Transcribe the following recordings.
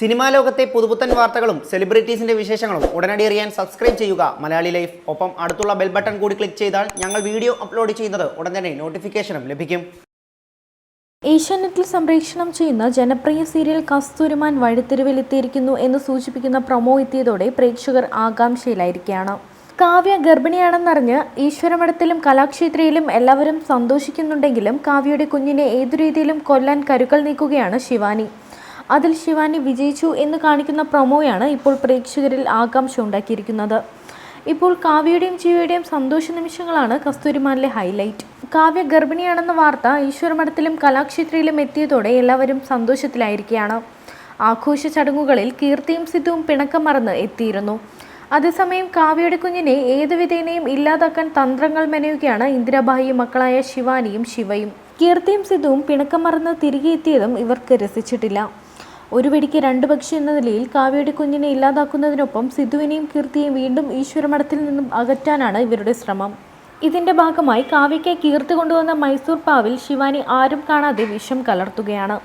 Cinema ലോകത്തെ പുതുപുത്തൻ വാർത്തകളും സെലിബ്രിറ്റീസിന്റെ വിശേഷങ്ങളും ഉടനടി അറിയാൻ സബ്സ്ക്രൈബ് ചെയ്യുക. മലയാളി ലൈഫ്. ഒപ്പം അടുത്തുള്ള ബെൽ ബട്ടൺ കൂടി ക്ലിക്ക് ചെയ്താൽ ഞങ്ങൾ വീഡിയോ അപ്ലോഡ് ചെയ്യുന്നത് ഉടൻ തന്നെ നോട്ടിഫിക്കേഷനും ലഭിക്കും. ഏഷ്യാനെറ്റിൽ സംപ്രേഷണം ചെയ്യുന്ന ജനപ്രിയ സീരിയൽ കസ്തൂരിമാൻ വഴിത്തിരിവിലെത്തിയിരിക്കുന്നു എന്ന് സൂചിപ്പിക്കുന്ന പ്രൊമോ എത്തിയതോടെ പ്രേക്ഷകർ ആകാംക്ഷയിലായിരിക്കുകയാണ്. കാവ്യ ഗർഭിണിയാണെന്നറിഞ്ഞ് ഈശ്വരമഠത്തിലും കലാക്ഷേത്രയിലും എല്ലാവരും സന്തോഷിക്കുന്നുണ്ടെങ്കിലും കാവ്യയുടെ കുഞ്ഞിനെ ഏതു രീതിയിലും കൊല്ലാൻ കരുക്കൾ നീക്കുകയാണ് ശിവാനി. അതിൽ ശിവാനി വിജയിച്ചു എന്ന് കാണിക്കുന്ന പ്രൊമോയാണ് ഇപ്പോൾ പ്രേക്ഷകരിൽ ആകാംക്ഷ ഉണ്ടാക്കിയിരിക്കുന്നത് ഇപ്പോൾ കാവ്യയുടെയും ജീവയുടെയും സന്തോഷ നിമിഷങ്ങളാണ് കസ്തൂരിമാനിലെ ഹൈലൈറ്റ്. കാവ്യ ഗർഭിണിയാണെന്ന വാർത്ത ഈശ്വരമഠത്തിലും കലാക്ഷേത്രയിലും എത്തിയതോടെ എല്ലാവരും സന്തോഷത്തിലായിരിക്കുകയാണ്. ആഘോഷ ചടങ്ങുകളിൽ കീർത്തിയും സിദ്ധുവും പിണക്കം മറന്ന് എത്തിയിരുന്നു. അതേസമയം കാവ്യയുടെ കുഞ്ഞിനെ ഏതു വിധേനയും ഇല്ലാതാക്കാൻ തന്ത്രങ്ങൾ മെനയുകയാണ് ഇന്ദിരാബായിയും മക്കളായ ശിവാനിയും ശിവയും. കീർത്തിയും സിദ്ധുവും പിണക്കം മറന്ന് തിരികെ എത്തിയതും ഇവർക്ക് രസിച്ചിട്ടില്ല. ഒരു വെടിക്ക് രണ്ട് പക്ഷി എന്ന നിലയിൽ കാവ്യയുടെ കുഞ്ഞിനെ ഇല്ലാതാക്കുന്നതിനൊപ്പം സിദ്ധുവിനെയും കീർത്തിയെയും വീണ്ടും ഈശ്വരമഠത്തിൽ നിന്നും അകറ്റാനാണ് ഇവരുടെ ശ്രമം. ഇതിന്റെ ഭാഗമായി കാവ്യയ്ക്ക് കീർത്തി കൊണ്ടുവന്ന മൈസൂർ പാവിൽ ശിവാനി ആരും കാണാതെ വിഷം കലർത്തുകയാണ്.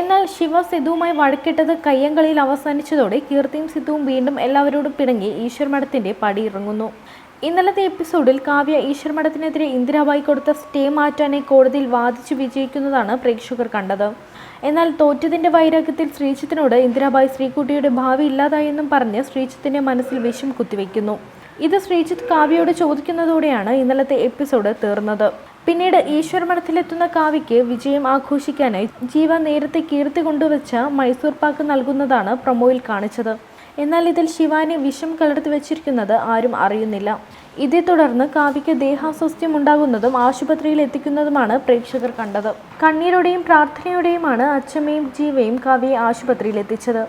എന്നാൽ ശിവ സിദ്ധുവുമായി വഴക്കിട്ടത് കയ്യങ്കളിയിൽ അവസാനിച്ചതോടെ കീർത്തിയും സിദ്ധുവും വീണ്ടും എല്ലാവരോടും പിണങ്ങി ഈശ്വരമഠത്തിന്റെ പടിയിറങ്ങുന്നു. ഇന്നലത്തെ എപ്പിസോഡിൽ കാവ്യ ഈശ്വരമഠത്തിനെതിരെ ഇന്ദിരാബായി കൊടുത്ത സ്റ്റേ മാറ്റാനെ കോടതിയിൽ വാദിച്ച് വിജയിക്കുന്നതാണ് പ്രേക്ഷകർ കണ്ടത്. എന്നാൽ തോറ്റതിന്റെ വൈരാഗ്യത്തിൽ ശ്രീജിത്തിനോട് ഇന്ദിരാബായി ശ്രീകുട്ടിയുടെ ഭാവി ഇല്ലാതായെന്നും പറഞ്ഞ് ശ്രീജിത്തിന്റെ മനസ്സിൽ വിഷം കുത്തിവെക്കുന്നു. ഇത് ശ്രീജിത്ത് കാവ്യയോട് ചോദിക്കുന്നതോടെയാണ് ഇന്നലത്തെ എപ്പിസോഡ് തീർന്നത്. പിന്നീട് ഈശ്വരമഠത്തിലെത്തുന്ന കാവ്യയ്ക്ക് വിജയം ആഘോഷിക്കാനായി ജീവ നേരത്തെ കീർത്തി കൊണ്ടുവച്ച മൈസൂർ പാക്ക് നൽകുന്നതാണ് പ്രൊമോയിൽ കാണിച്ചത്. എന്നാൽ ഇതിൽ ശിവാനി വിഷം കലർത്തി വെച്ചിരിക്കുന്നത് ആരും അറിയുന്നില്ല. ഇതേ തുടർന്ന് കാവ്യയ്ക്ക് ദേഹാസ്വസ്ഥ്യം ഉണ്ടാകുന്നതും ആശുപത്രിയിൽ എത്തിക്കുന്നതുമാണ് പ്രേക്ഷകർ കണ്ടത്. കണ്ണീരോടെയും പ്രാർത്ഥനയോടെയുമാണ് അച്ഛമ്മയും ജീവയും കാവ്യയെ ആശുപത്രിയിൽ എത്തിച്ചത്.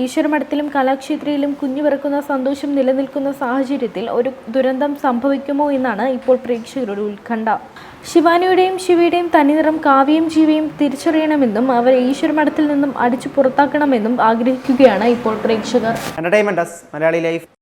ഈശ്വരമഠത്തിലും കലാക്ഷേത്രയിലും കുഞ്ഞു പിറക്കുന്ന സന്തോഷം നിലനിൽക്കുന്ന സാഹചര്യത്തിൽ ഒരു ദുരന്തം സംഭവിക്കുമോ എന്നാണ് ഇപ്പോൾ പ്രേക്ഷകരുടെ ഉത്കണ്ഠ. ശിവാനിയുടെയും ശിവയുടെയും തനിനിറം കാവ്യയും ജീവയും തിരിച്ചറിയണമെന്നും അവരെ ഈശ്വരമഠത്തിൽ നിന്നും അടിച്ചു പുറത്താക്കണമെന്നും ആഗ്രഹിക്കുകയാണ് ഇപ്പോൾ പ്രേക്ഷകർ.